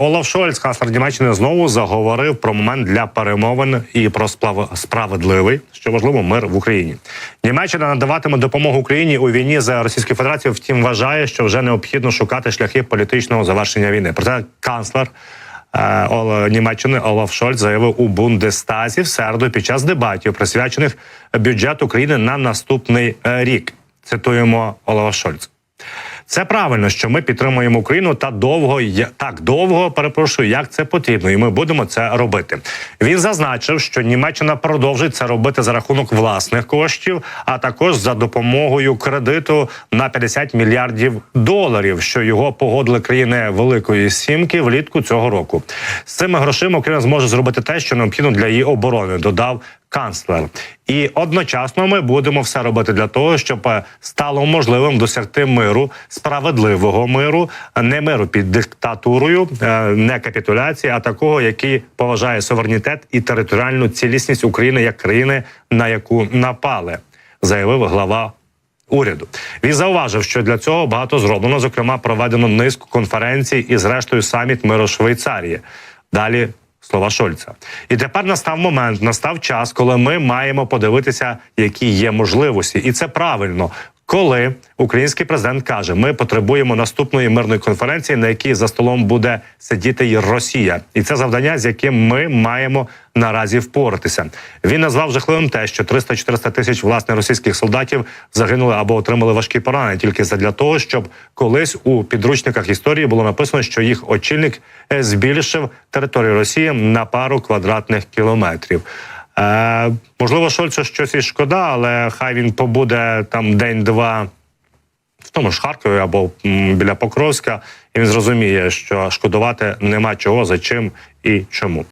Олаф Шольц, канцлер Німеччини, знову заговорив про момент для перемовин і про сплав... справедливий, що важливо, мир в Україні. Німеччина надаватиме допомогу Україні у війні за Російською Федерацією. Втім, вважає, що вже необхідно шукати шляхи політичного завершення війни. Проте канцлер е, Німеччини Олаф Шольц заявив у Бундестазі в середу під час дебатів, присвячених бюджету України на наступний е, рік. Цитуємо Олафа Шольца. Це правильно, що ми підтримуємо Україну та довго так довго перепрошую, як це потрібно, і ми будемо це робити. Він зазначив, що Німеччина продовжить це робити за рахунок власних коштів, а також за допомогою кредиту на 50 мільярдів доларів, що його погодили країни Великої Сімки влітку цього року. З цими грошима Україна зможе зробити те, що необхідно для її оборони. Додав канцлер. І одночасно ми будемо все робити для того, щоб е, стало можливим досягти миру, справедливого миру, не миру під диктатурою, е, не капітуляції, а такого, який поважає суверенітет і територіальну цілісність України як країни, на яку напали, заявив глава. Уряду він зауважив, що для цього багато зроблено. Зокрема, проведено низку конференцій і, зрештою, саміт миру Швейцарії. Далі слова Шольца. І тепер настав момент, настав час, коли ми маємо подивитися, які є можливості, і це правильно. Коли український президент каже, ми потребуємо наступної мирної конференції, на якій за столом буде сидіти і Росія, і це завдання, з яким ми маємо наразі впоратися. Він назвав жахливим те, що 300-400 тисяч власне російських солдатів загинули або отримали важкі поранення тільки задля того, щоб колись у підручниках історії було написано, що їх очільник збільшив територію Росії на пару квадратних кілометрів. Е, можливо, Шольцу щось і шкода, але хай він побуде там день-два в тому ж Харкові або біля Покровська, і він зрозуміє, що шкодувати нема чого, за чим і чому.